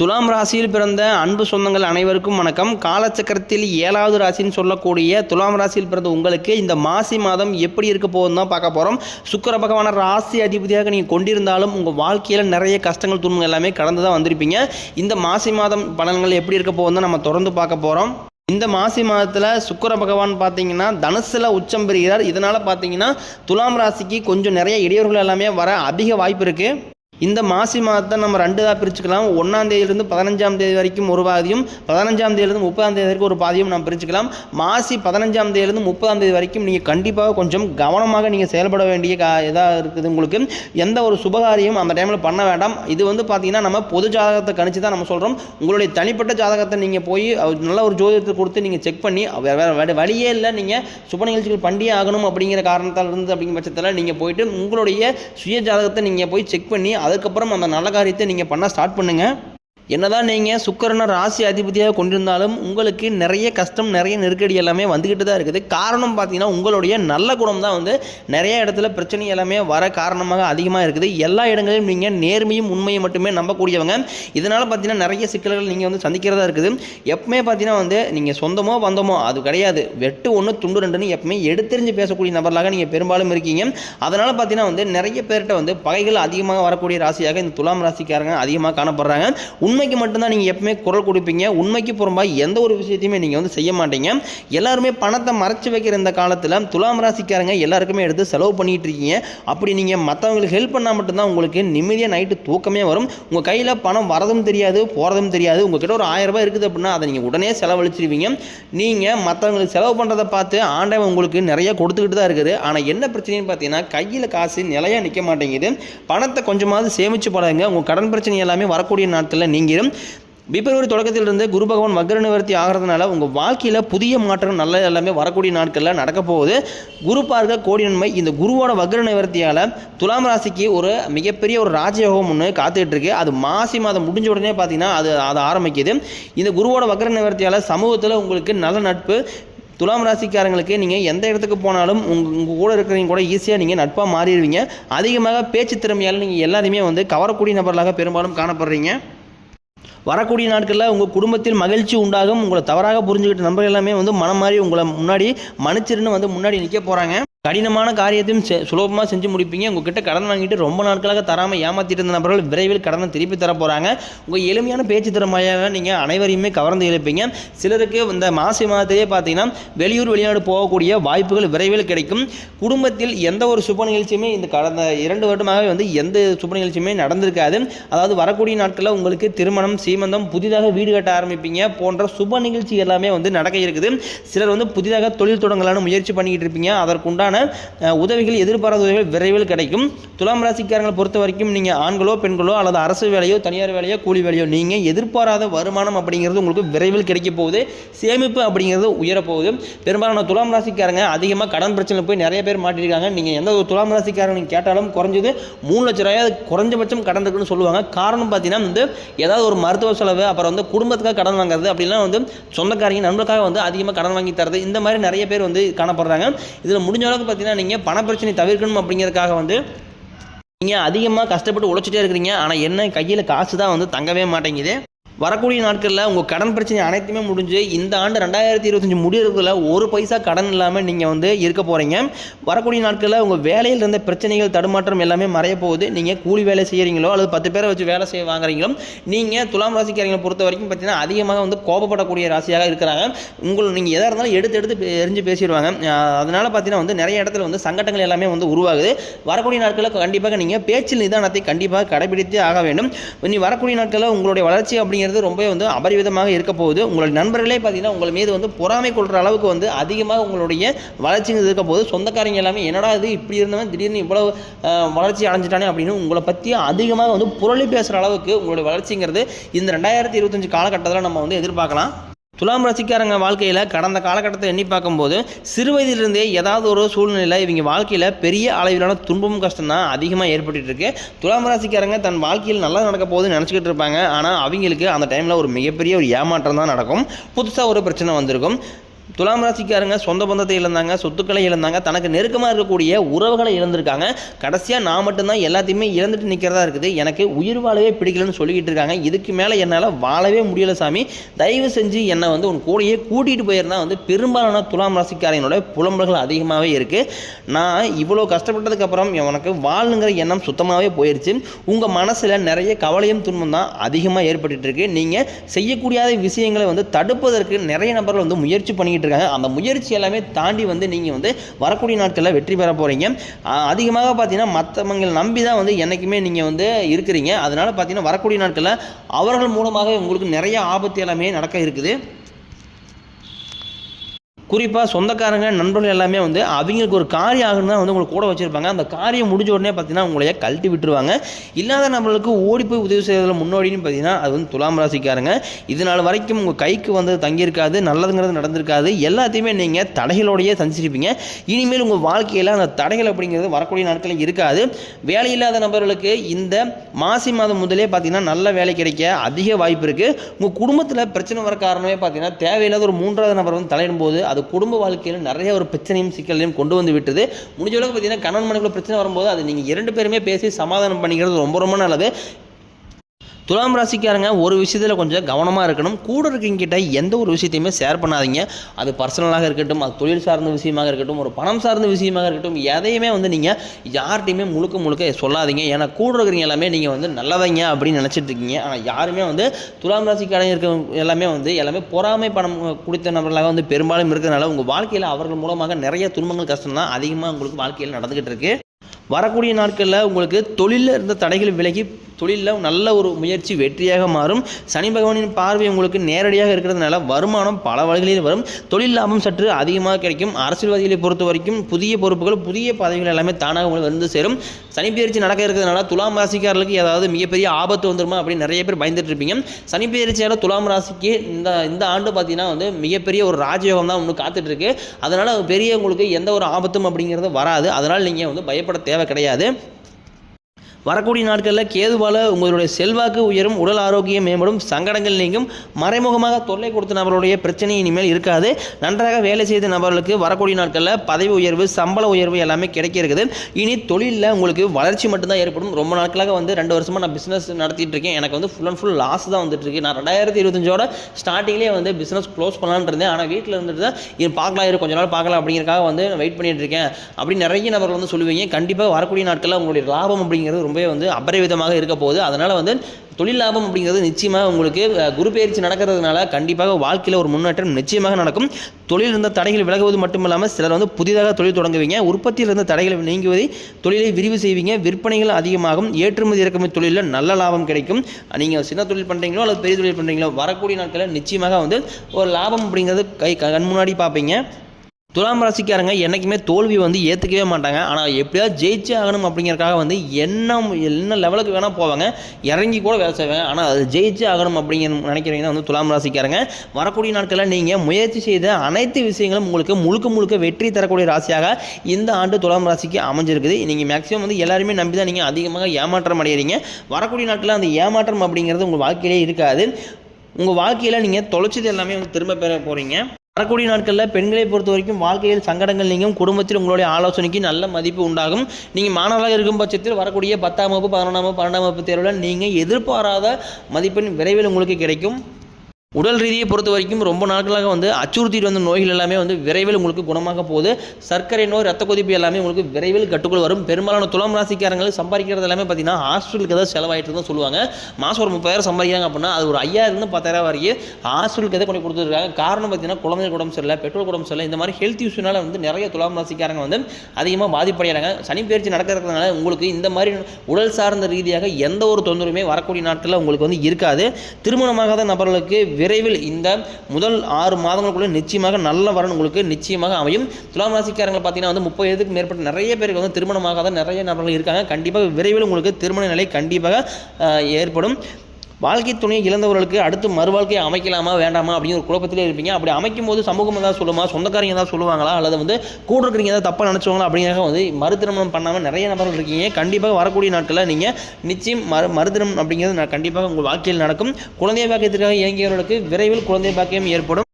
துலாம் ராசியில் பிறந்த அன்பு சொந்தங்கள் அனைவருக்கும் வணக்கம். காலச்சக்கரத்தில் ஏழாவது ராசின்னு சொல்லக்கூடிய துலாம் ராசியில் பிறந்த உங்களுக்கு இந்த மாசி மாதம் எப்படி இருக்க போகுதுன்னு தான் பார்க்க போகிறோம் சுக்கிர பகவான ராசி அதிபதியாக நீங்கள் கொண்டிருந்தாலும் உங்கள் வாழ்க்கையில் நிறைய கஷ்டங்கள் துன்பங்கள் எல்லாமே கடந்து தான் வந்திருப்பீங்க. இந்த மாசி மாதம் பலன்கள் எப்படி இருக்க போகுதுன்னு நம்ம தொடர்ந்து பார்க்க போகிறோம் இந்த மாசி மாதத்தில் சுக்கிர பகவான் பார்த்தீங்கன்னா தனுசில் உச்சம் பெறுகிறார். இதனால் பார்த்தீங்கன்னா துலாம் ராசிக்கு கொஞ்சம் நிறைய இடையூறுகள் எல்லாமே வர அதிக வாய்ப்பு இருக்குது இந்த மாசி மாதத்தை நம்ம ரெண்டுதாக பிரிச்சுக்கலாம். ஒன்றாம் தேதியிலிருந்து பதினஞ்சாம் தேதி வரைக்கும் ஒரு பாதியும் பதினஞ்சாம் தேதியிலிருந்து முப்பதாம் தேதி வரைக்கும் ஒரு பாதியும் நம்ம பிரிச்சுக்கலாம். மாசி பதினஞ்சாம் தேதியிலிருந்து முப்பதாம் தேதி வரைக்கும் நீங்கள் கண்டிப்பாக கொஞ்சம் கவனமாக நீங்கள் செயல்பட வேண்டிய கா இதாக இருக்குது உங்களுக்கு. எந்த ஒரு சுபகாரியம் அந்த டைமில் பண்ண வேண்டாம். இது வந்து பார்த்தீங்கன்னா நம்ம பொது ஜாதகத்தை கணிச்சு தான் நம்ம சொல்கிறோம் உங்களுடைய தனிப்பட்ட ஜாதகத்தை நீங்கள் போய் நல்ல ஒரு ஜோதிடத்தை கொடுத்து நீங்கள் செக் பண்ணி வேறு வேறு வழியே இல்லை. நீங்கள் சுப நிகழ்ச்சிகள் பண்ணியே ஆகணும் அப்படிங்கிற காரணத்தால் இருந்து அப்படிங்கிற பட்சத்தில் நீங்கள் போயிட்டு உங்களுடைய சுய ஜாதகத்தை நீங்கள் போய் செக் பண்ணி அதுக்கப்புறம் அந்த நல்ல காரியத்தை நீங்கள் பண்ண ஸ்டார்ட் பண்ணுங்கள் என்னதான் நீங்கள் சுக்கரனை ராசி அதிபதியாக கொண்டிருந்தாலும் உங்களுக்கு நிறைய கஷ்டம் நிறைய நெருக்கடி எல்லாமே வந்துக்கிட்டு தான் இருக்குது. காரணம் பார்த்தீங்கன்னா உங்களுடைய நல்ல குணம் தான் வந்து நிறைய இடத்துல பிரச்சனை எல்லாமே வர காரணமாக அதிகமாக இருக்குது. எல்லா இடங்களிலும் நீங்கள் நேர்மையும் உண்மையும் மட்டுமே நம்பக்கூடியவங்க. இதனால் பார்த்தீங்கன்னா நிறைய சிக்கல்கள் நீங்கள் வந்து சந்திக்கிறதா இருக்குது. எப்பவுமே பார்த்தீங்கன்னா வந்து நீங்கள் சொந்தமோ வந்தமோ அது கிடையாது. வெட்டு ஒன்று துண்டு ரெண்டுன்னு எப்பவுமே எடுத்தெறிஞ்சு பேசக்கூடிய நபர்களாக நீங்கள் பெரும்பாலும் இருக்கீங்க. அதனால் பார்த்தீங்கன்னா வந்து நிறைய பேர்கிட்ட வந்து பகைகள் அதிகமாக வரக்கூடிய ராசியாக இந்த துலாம் ராசிக்காரங்க அதிகமாக காணப்படுறாங்க. உண்மைக்கு மட்டும்தான் நீங்கள் எப்பவுமே குரல் கொடுப்பீங்க. உண்மைக்கு புறம்பாக எந்த ஒரு விஷயத்தையுமே நீங்கள் வந்து செய்ய மாட்டீங்க. எல்லாருமே பணத்தை மறைச்சு வைக்கிற இந்த காலத்தில் துலாம் ராசிக்காரங்க எல்லாருக்குமே எடுத்து செலவு பண்ணிகிட்டு இருக்கீங்க. அப்படி நீங்கள் மற்றவங்களுக்கு ஹெல்ப் பண்ணால் மட்டும்தான் உங்களுக்கு நிம்மதியாக நைட்டு தூக்கமே வரும். உங்கள் கையில் பணம் வரதும் தெரியாது போகிறதும் தெரியாது. உங்ககிட்ட ஒரு ஆயிரம் ரூபாய் இருக்குது அப்படின்னா அதை நீங்கள் உடனே செலவழிச்சிருவீங்க. நீங்கள் மற்றவங்களுக்கு செலவு பண்ணுறதை பார்த்து ஆண்டவன் உங்களுக்கு நிறைய கொடுத்துக்கிட்டு தான் இருக்குது ஆனால் என்ன பிரச்சனைன்னு பார்த்தீங்கன்னா கையில் காசு நிலையாக நிற்க மாட்டேங்குது. பணத்தை கொஞ்சமாவது சேமிச்சு பழகுங்க. உங்கள் கடன் பிரச்சனை எல்லாமே வரக்கூடிய நாட்களில் நீங்கிடும் பிப்ரவரி தொடக்கத்திலிருந்து குரு பகவான் வக்ர நிவர்த்தி ஆகிறதுனால உங்கள் வாழ்க்கையில் புதிய மாற்றம் நல்ல எல்லாமே வரக்கூடிய நாட்களில் நடக்க போகுது. குரு பார்க்க கோடி நன்மை. இந்த குருவோட வக்ர நிவர்த்தியால் துலாம் ராசிக்கு ஒரு மிகப்பெரிய ஒரு ராஜயோகம் ஒன்று காத்துக்கிட்டு அது மாசி மாதம் முடிஞ்ச உடனே பார்த்தீங்கன்னா அது அது ஆரம்பிக்குது. இந்த குருவோட வக்ர நிவர்த்தியால் சமூகத்தில் உங்களுக்கு நல்ல நட்பு. துலாம் ராசிக்காரங்களுக்கு நீங்கள் எந்த இடத்துக்கு போனாலும் உங்கள் உங்கள் கூட இருக்கிறவங்க கூட ஈஸியாக நீங்கள் நட்பாக மாறிடுவீங்க. அதிகமாக பேச்சு திறமையால் நீங்கள் எல்லாருமே வந்து கவரக்கூடிய நபர்களாக பெரும்பாலும் காணப்படுறீங்க. வரக்கூடிய நாட்களில் உங்கள் குடும்பத்தில் மகிழ்ச்சி உண்டாகும். உங்களை தவறாக புரிஞ்சுக்கிட்ட நம்பர் எல்லாமே வந்து மனம் மாதிரி உங்களை முன்னாடி மன்னிச்சிருன்னு வந்து முன்னாடி நிற்க போகிறாங்க கடினமான காரியத்தையும் செ சுலபமாக செஞ்சு முடிப்பீங்க. உங்ககிட்ட கடன் வாங்கிட்டு ரொம்ப நாட்களாக தராமல் ஏமாற்றிட்டு இருந்த நபர்கள் விரைவில் கடனை திருப்பி தர போகிறாங்க உங்கள் எளிமையான பேச்சு திறமையாக நீங்கள் அனைவரையுமே கவர்ந்து இருப்பீங்க சிலருக்கு இந்த மாசி மாதத்திலேயே பார்த்தீங்கன்னா வெளியூர் வெளிநாடு போகக்கூடிய வாய்ப்புகள் விரைவில் கிடைக்கும். குடும்பத்தில் எந்த ஒரு சுப நிகழ்ச்சியுமே இந்த கடந்த இரண்டு வருடமாகவே வந்து எந்த சுப நிகழ்ச்சியுமே நடந்திருக்காது. அதாவது வரக்கூடிய நாட்களில் உங்களுக்கு திருமணம் சீமந்தம் புதிதாக வீடு கட்ட ஆரம்பிப்பீங்க போன்ற சுப நிகழ்ச்சி எல்லாமே வந்து நடக்க இருக்குது. சிலர் வந்து புதிதாக தொழில் தொடங்கலான முயற்சி பண்ணிக்கிட்டு இருப்பீங்க. அதற்குண்டான உதவிகள் எதிர்பாராத உதவிகள் விரைவில் கிடைக்கும். துலாம் ராசிக்காரங்களை பொறுத்த வரைக்கும் நீங்கள் ஆண்களோ பெண்களோ அல்லது அரசு வேலையோ தனியார் வேலையோ கூலி வேலையோ நீங்கள் எதிர்பாராத வருமானம் அப்படிங்கிறது உங்களுக்கு விரைவில் கிடைக்க போகுது. சேமிப்பு அப்படிங்கிறது உயரப்போகுது. பெரும்பாலான துலாம் ராசிக்காரங்க அதிகமாக கடன் பிரச்சனை போய் நிறைய பேர் மாட்டிருக்காங்க. நீங்கள் எந்த ஒரு துலாம் ராசிக்காரங்க கேட்டாலும் குறைஞ்சது மூணு லட்ச ரூபாய் குறைஞ்சபட்சம் கடன் இருக்குன்னு சொல்லுவாங்க. காரணம் பார்த்தீங்கன்னா வந்து ஏதாவது ஒரு மருத்துவ செலவு அப்புறம் வந்து குடும்பத்துக்காக கடன் வாங்குறது அப்படிலாம் வந்து சொந்தக்காரங்க நண்பர்களுக்காக வந்து அதிகமாக கடன் வாங்கி தரது இந்த மாதிரி நிறைய பேர் வந்து காணப்படுறாங்க. இதில் முடிஞ்ச அளவுக்கு பார்த்தீங்கன்னா நீங்கள் பண பிரச்சனை தவிர்க்கணும் அப்படிங்கிறதுக்காக வந்து நீங்கள் அதிகமாக கஷ்டப்பட்டு உழைச்சிட்டே இருக்கிறீங்க. ஆனால் என்ன கையில் காசு தான் வந்து தங்கவே மாட்டேங்குது. வரக்கூடிய நாட்களில் உங்கள் கடன் பிரச்சனை அனைத்துமே முடிஞ்சு இந்த ஆண்டு ரெண்டாயிரத்தி இருபத்தஞ்சி முடியறதுக்குள்ள ஒரு பைசா கடன் இல்லாமல் நீங்கள் வந்து இருக்க போகிறீங்க வரக்கூடிய நாட்களில் உங்கள் வேலையில் இருந்த பிரச்சனைகள் தடுமாற்றம் எல்லாமே மறைய போகுது. நீங்கள் கூலி வேலை செய்கிறீங்களோ அல்லது பத்து பேரை வச்சு வேலை செய்ய வாங்குறீங்களோ நீங்கள் துலாம் ராசிக்காரங்களை பொறுத்த வரைக்கும் பார்த்தீங்கன்னா அதிகமாக வந்து கோபப்படக்கூடிய ராசியாக இருக்கிறாங்க. உங்களை நீங்கள் எதாக இருந்தாலும் எடுத்து எடுத்து எரிஞ்சு பேசிடுவாங்க. அதனால் பார்த்தீங்கன்னா வந்து நிறைய இடத்துல வந்து சங்கடங்கள் எல்லாமே வந்து உருவாகுது. வரக்கூடிய நாட்களில் கண்டிப்பாக நீங்கள் பேச்சில் நிதானத்தை கண்டிப்பாக கடைபிடித்தே ஆக வேண்டும். இனி வரக்கூடிய நாட்களில் உங்களுடைய வளர்ச்சி அப்படிங்கிறது ரொம்ப வந்து அபரிவிதமாக இருக்க போகுது. உங்களுடைய நண்பர்களே பார்த்தீங்கன்னா உங்கள் மீது வந்து பொறாமை கொள்கிற அளவுக்கு வந்து அதிகமாக உங்களுடைய வளர்ச்சிங்கிறது இருக்க போது சொந்தக்காரங்க எல்லாமே என்னடா இது இப்படி இருந்தவன்? திடீர்னு இவ்வளோ வளர்ச்சி அடைஞ்சிட்டானே அப்படின்னு உங்களை பற்றி அதிகமாக வந்து புரளி பேசுகிற அளவுக்கு உங்களுடைய வளர்ச்சிங்கிறது இந்த ரெண்டாயிரத்தி இருபத்தஞ்சு காலகட்டத்தில் நம்ம வந்து எதிர்பார்க்கலாம். துலாம் ராசிக்காரங்க வாழ்க்கையில் கடந்த காலகட்டத்தை எண்ணி பார்க்கும்போது சிறு வயதிலிருந்தே ஏதாவது ஒரு சூழ்நிலையில் இவங்க வாழ்க்கையில் பெரிய அளவிலான துன்பமும் கஷ்டம் தான் அதிகமாக ஏற்பட்டுட்டு இருக்கு. துலாம் ராசிக்காரங்க தன் வாழ்க்கையில் நல்லா நடக்க போகுதுன்னு நினச்சிக்கிட்டு இருப்பாங்க. ஆனால் அவங்களுக்கு அந்த டைமில் ஒரு மிகப்பெரிய ஒரு ஏமாற்றம் தான் நடக்கும். புதுசாக ஒரு பிரச்சனை வந்திருக்கும். துலாம் ராசிக்காரங்க சொந்த பந்தத்தை இழந்தாங்க சொத்துக்களை இழந்தாங்க தனக்கு நெருக்கமாக இருக்கக்கூடிய உறவுகளை இழந்திருக்காங்க. கடைசியாக நான் மட்டும்தான் எல்லாத்தையுமே இழந்துட்டு நிற்கிறதா இருக்குது. எனக்கு உயிர் வாழவே பிடிக்கலன்னு சொல்லிக்கிட்டு இருக்காங்க. இதுக்கு மேலே என்னால் வாழவே முடியல சாமி. தயவு செஞ்சு என்னை வந்து உன் கூடையே கூட்டிகிட்டு போயிருந்தால் வந்து பெரும்பாலான துலாம் ராசிக்காரங்களோட புலம்பல்கள் அதிகமாகவே இருக்குது நான் இவ்வளோ கஷ்டப்பட்டதுக்கப்புறம் எனக்கு வாழணுங்கிற எண்ணம் சுத்தமாகவே போயிடுச்சு உங்கள் மனசில் நிறைய கவலையும் துன்பம் தான் அதிகமாக ஏற்பட்டுருக்கு நீங்கள் செய்யக்கூடிய விஷயங்களை வந்து தடுப்பதற்கு நிறைய நபர்கள் வந்து முயற்சி பண்ணிக்கிட்டு இருக்காங்க அந்த முயற்சி எல்லாமே தாண்டி வந்து நீங்கள் வந்து வரக்கூடிய நாட்களில் வெற்றி பெற போகிறீங்க அதிகமாக பார்த்தீங்கன்னா மற்றவங்களை நம்பி தான் வந்து என்றைக்குமே நீங்கள் வந்து இருக்கிறீங்க. அதனால் பார்த்தீங்கன்னா வரக்கூடிய நாட்களில் அவர்கள் மூலமாக உங்களுக்கு நிறைய ஆபத்து எல்லாமே நடக்க இருக்குது. குறிப்பாக சொந்தக்காரங்க நண்பர்கள் எல்லாமே வந்து அவங்களுக்கு ஒரு காரியம் ஆகணும் தான் வந்து உங்களுக்கு கூட வச்சுருப்பாங்க. அந்த காரியம் முடிஞ்ச உடனே பார்த்தீங்கன்னா உங்களைய கழட்டி விட்டுருவாங்க. இல்லாத நம்மளுக்கு ஓடி போய் உதவி செய்வதில் முன்னோடின்னு பார்த்தீங்கன்னா அது வந்து துலாம் ராசிக்காரங்க. இது நாள் வரைக்கும் உங்கள் கைக்கு வந்து தங்கியிருக்காது நல்லதுங்கிறது நடந்திருக்காது. எல்லாத்தையுமே நீங்கள் தடைகளோடையே சந்திச்சிருப்பீங்க. இனிமேல் உங்கள் வாழ்க்கையில் அந்த தடைகள் அப்படிங்கிறது வரக்கூடிய நாட்களில் இருக்காது. வேலை இல்லாத நபர்களுக்கு இந்த மாசி மாதம் முதலே பார்த்தீங்கன்னா நல்ல வேலை கிடைக்க அதிக வாய்ப்பு இருக்குது உங்கள் குடும்பத்தில் பிரச்சனை வர காரணமே பார்த்தீங்கன்னா தேவையில்லாத ஒரு மூன்றாவது நபர் வந்து தலையிடும் போது அது குடும்ப வாழ்க்கையில் நிறைய ஒரு பிரச்சனையும் சிக்கலையும் கொண்டு வந்து விட்டது. முடிஞ்ச அளவுக்கு பார்த்தீங்கன்னா கணவன் மனைவிக்குள்ள பிரச்சனை வரும்போது அது நீங்கள் இரண்டு பேருமே பேசி சமாதானம் பண்ணிக்கிறது ரொம்ப ரொம்ப நல்லது. துலாம் ராசிக்காரங்க ஒரு விஷயத்தில் கொஞ்சம் கவனமாக இருக்கணும். கூட இருக்கவங்கிட்ட எந்த ஒரு விஷயத்தையுமே ஷேர் பண்ணாதீங்க. அது பர்சனலாக இருக்கட்டும் அது தொழில் சார்ந்த விஷயமாக இருக்கட்டும் ஒரு பணம் சார்ந்த விஷயமாக இருக்கட்டும் எதையுமே வந்து நீங்கள் யார்கிட்டையுமே முழுக்க முழுக்க சொல்லாதீங்க. ஏன்னா கூட இருக்கிறவங்க எல்லாமே நீங்கள் வந்து நல்லதைங்க அப்படின்னு நினச்சிட்டு இருக்கீங்க. ஆனால் யாருமே வந்து துலாம் ராசிக்காரங்க இருக்க எல்லாமே வந்து எல்லாமே பொறாமை பணம் கொடுத்த நபர்களாக வந்து பெரும்பாலும் இருக்கிறதுனால உங்கள் வாழ்க்கையில் அவர்கள் மூலமாக நிறைய துன்பங்கள் கஷ்டம் தான் அதிகமாக உங்களுக்கு வாழ்க்கையில் நடந்துக்கிட்டு இருக்கு. வரக்கூடிய நாட்களில் உங்களுக்கு தொழிலில் இருந்த தடைகள் விலகி தொழிலில் நல்ல ஒரு முயற்சி வெற்றியாக மாறும். சனி பகவானின் பார்வை உங்களுக்கு நேரடியாக இருக்கிறதுனால வருமானம் பல வழிகளில் வரும். தொழில் லாபம் சற்று அதிகமாக கிடைக்கும். அரசியல்வாதிகளை பொறுத்த வரைக்கும் புதிய பொறுப்புகள் புதிய பதவிகள் எல்லாமே தானாக உங்களுக்கு வந்து சேரும். சனி பயிற்சி நடக்க இருக்கிறதுனால துலாம் ராசிக்காரர்களுக்கு ஏதாவது மிகப்பெரிய ஆபத்து வந்துருமா அப்படின்னு நிறைய பேர் பயந்துட்டு இருப்பீங்க. சனி பயிற்சியால் துலாம் ராசிக்கு இந்த இந்த ஆண்டு பார்த்தீங்கன்னா வந்து மிகப்பெரிய ஒரு ராஜயோகம் தான் ஒன்று காத்துட்டு இருக்கு. அதனால் பெரிய உங்களுக்கு எந்த ஒரு ஆபத்தும் அப்படிங்கிறது வராது. அதனால் நீங்கள் வந்து பயப்பட தேவை கிடையாது. வரக்கூடிய நாட்களில் கேதுவால் உங்களுடைய செல்வாக்கு உயரும் உடல் ஆரோக்கியம் மேம்படும் சங்கடங்கள் நீங்கும். மறைமுகமாக தொல்லை கொடுத்த நபருடைய பிரச்சனை இனிமேல் இருக்காது. நன்றாக வேலை செய்த நபர்களுக்கு வரக்கூடிய நாட்களில் பதவி உயர்வு சம்பள உயர்வு எல்லாமே கிடைக்க இருக்குது. இனி தொழிலில் உங்களுக்கு வளர்ச்சி மட்டும்தான் ஏற்படும். ரொம்ப நாட்களாக வந்து ரெண்டு வருஷமாக நான் பிஸ்னஸ் நடத்திட்டு இருக்கேன். எனக்கு வந்து ஃபுல் அண்ட் ஃபுல் லாஸ் தான் வந்துட்டு இருக்கு. நான் ரெண்டாயிரத்தி இருபத்தஞ்சோட ஸ்டார்டிங்லேயே வந்து பிஸ்னஸ் க்ளோஸ் பண்ணலான்னு இருந்தேன். ஆனால் வீட்டில் இருந்துட்டு தான் இது பார்க்கலாம் இரு கொஞ்ச நாள் பார்க்கலாம் அப்படிங்கிறக்காக வந்து வெயிட் பண்ணிட்டு இருக்கேன். அப்படி நிறைய நபர்கள் வந்து சொல்லுவீங்க. கண்டிப்பாக வரக்கூடிய நாட்களில் உங்களுடைய லாபம் அப்படிங்கிறது ரொம்ப ரொம்பவே வந்து அபரிவிதமாக இருக்க போகுது. அதனால் வந்து தொழில் லாபம் அப்படிங்கிறது நிச்சயமாக உங்களுக்கு குருபெயர்ச்சி குரு பயிற்சி நடக்கிறதுனால கண்டிப்பாக வாழ்க்கையில் ஒரு முன்னேற்றம் நிச்சயமாக நடக்கும். தொழில் இருந்த தடைகள் விலகுவது மட்டும் இல்லாமல் சிலர் வந்து புதிதாக தொழில் தொடங்குவீங்க. உற்பத்தியில் இருந்த தடைகள் நீங்குவதை தொழிலை விரிவு செய்வீங்க. விற்பனைகள் அதிகமாகும். ஏற்றுமதி இறக்குமதி தொழிலில் நல்ல லாபம் கிடைக்கும். நீங்கள் சின்ன தொழில் பண்ணுறீங்களோ அல்லது பெரிய தொழில் பண்ணுறீங்களோ வரக்கூடிய நாட்களில் நிச்சயமாக வந்து ஒரு லாபம் அப்படிங்கிறது கை கண் முன்னாடி பார்ப்பீங்க. துலாம் ராசிக்காரங்க என்றைக்குமே தோல்வி வந்து ஏற்றுக்கவே மாட்டாங்க. ஆனால் எப்படியாவது ஜெயிச்சே ஆகணும் அப்படிங்கிறக்காக வந்து என்ன என்ன லெவலுக்கு வேணால் போவாங்க. இறங்கி கூட வேலை செய்வாங்க. ஆனால் அது ஜெயிச்சே ஆகணும் அப்படிங்கிற நினைக்கிறவங்க தான் வந்து துலாம் ராசிக்காரங்க. வரக்கூடிய நாட்களில் நீங்கள் முயற்சி செய்த அனைத்து விஷயங்களும் உங்களுக்கு முழுக்க முழுக்க வெற்றி தரக்கூடிய ராசியாக இந்த ஆண்டு துலாம் ராசிக்கு அமைஞ்சிருக்குது. நீங்கள் மேக்ஸிமம் வந்து எல்லாருமே நம்பி தான் நீங்கள் அதிகமாக ஏமாற்றம் அடைகிறீங்க வரக்கூடிய நாட்களில் அந்த ஏமாற்றம் அப்படிங்கிறது உங்கள் வாழ்க்கையிலே இருக்காது. உங்கள் வாழ்க்கையில் நீங்கள் தொலைச்சது எல்லாமே வந்து திரும்ப பெற போகிறீங்க வரக்கூடிய நாட்களில் பெண்களை பொறுத்த வரைக்கும் வாழ்க்கையில் சங்கடங்கள் நீங்கும். குடும்பத்தில் உங்களுடைய ஆலோசனைக்கு நல்ல மதிப்பு உண்டாகும். நீங்கள் மாணவராக இருக்கும் பட்சத்தில் வரக்கூடிய பத்தாம் வகுப்பு பதினொன்றாம் வகுப்பு பன்னெண்டாம் வகுப்பு தேர்வில் நீங்கள் எதிர்பாராத மதிப்பெண் விரைவில் உங்களுக்கு கிடைக்கும். உடல் ரீதியை பொறுத்த வரைக்கும் ரொம்ப நாட்களாக வந்து அச்சுறுத்திட்டு வந்த நோய்கள் எல்லாமே வந்து விரைவில் உங்களுக்கு குணமாக போகுது. சர்க்கரை நோய் ரத்த கொதிப்பு எல்லாமே உங்களுக்கு விரைவில் கட்டுக்குள் வரும். பெரும்பாலான துலாம் ராசிக்காரங்கள் சம்பாதிக்கிறது எல்லாமே பார்த்தீங்கன்னா ஹாஸ்பிட்டலுக்கு ஏதாவது செலவாயிட்டு தான் சொல்லுவாங்க. மாதம் ஒரு முப்பதாயிரம் சம்பாதிக்கிறாங்க அப்படின்னா அது ஒரு ஐயாயிரம் பத்தாயிரம் வரைக்கும் ஹாஸ்பிட்டலுக்கு எதை கொண்டு கொடுத்துருக்காங்க. காரணம் பார்த்தீங்கன்னா குழந்தைகள் உடம்பு சரியில்லை பெட்ரோல் உடம்பு சரியில்லை. இந்த மாதிரி ஹெல்த் இஷ்யூனால வந்து நிறைய துலாம் ராசிக்காரங்க வந்து அதிகமாக பாதிப்படைகிறாங்க. சனி பயிற்சி நடக்கிறதுனால உங்களுக்கு இந்த மாதிரி உடல் சார்ந்த ரீதியாக எந்த ஒரு தொந்தரவுமே வரக்கூடிய நாட்களில் உங்களுக்கு வந்து இருக்காது. திருமணமாகாத நபர்களுக்கு விரைவில் இந்த முதல் ஆறு மாதங்களுக்குள்ள நிச்சயமாக நல்ல வரன் உங்களுக்கு நிச்சயமாக அமையும். துலாம் ராசிக்காரங்களை பார்த்தீங்கன்னா வந்து முப்பது வயதுக்கு மேற்பட்ட நிறைய பேருக்கு வந்து திருமணமாகாத நிறைய நபர்கள் இருக்காங்க. கண்டிப்பாக விரைவில் உங்களுக்கு திருமண நிலை கண்டிப்பாக ஏற்படும். வாழ்க்கை துணையை இழந்தவர்களுக்கு அடுத்து மறுவாழ்க்கையை அமைக்கலாமா வேண்டாமா அப்படின்னு ஒரு குழப்பத்திலே இருப்பீங்க. அப்படி அமைக்கும் போது சமூகம் ஏதாவது சொல்லுமா? சொந்தக்காரங்க ஏதாவது சொல்லுவாங்களா? அல்லது வந்து கூட இருக்கிறீங்க ஏதாவது தப்பாக நினச்சவங்களா? அப்படிங்கிறத வந்து மறுதிருமணம் பண்ணாமல் நிறைய நபர்கள் இருக்கீங்க. கண்டிப்பாக வரக்கூடிய நாட்களில் நீங்கள் நிச்சயம் மறு மறுதிருமணம் அப்படிங்கிறது நான் கண்டிப்பாக உங்கள் வாழ்க்கையில் நடக்கும். குழந்தை பாக்கியத்திற்காக இயங்கியவர்களுக்கு விரைவில் குழந்தை பாக்கியம் ஏற்படும்.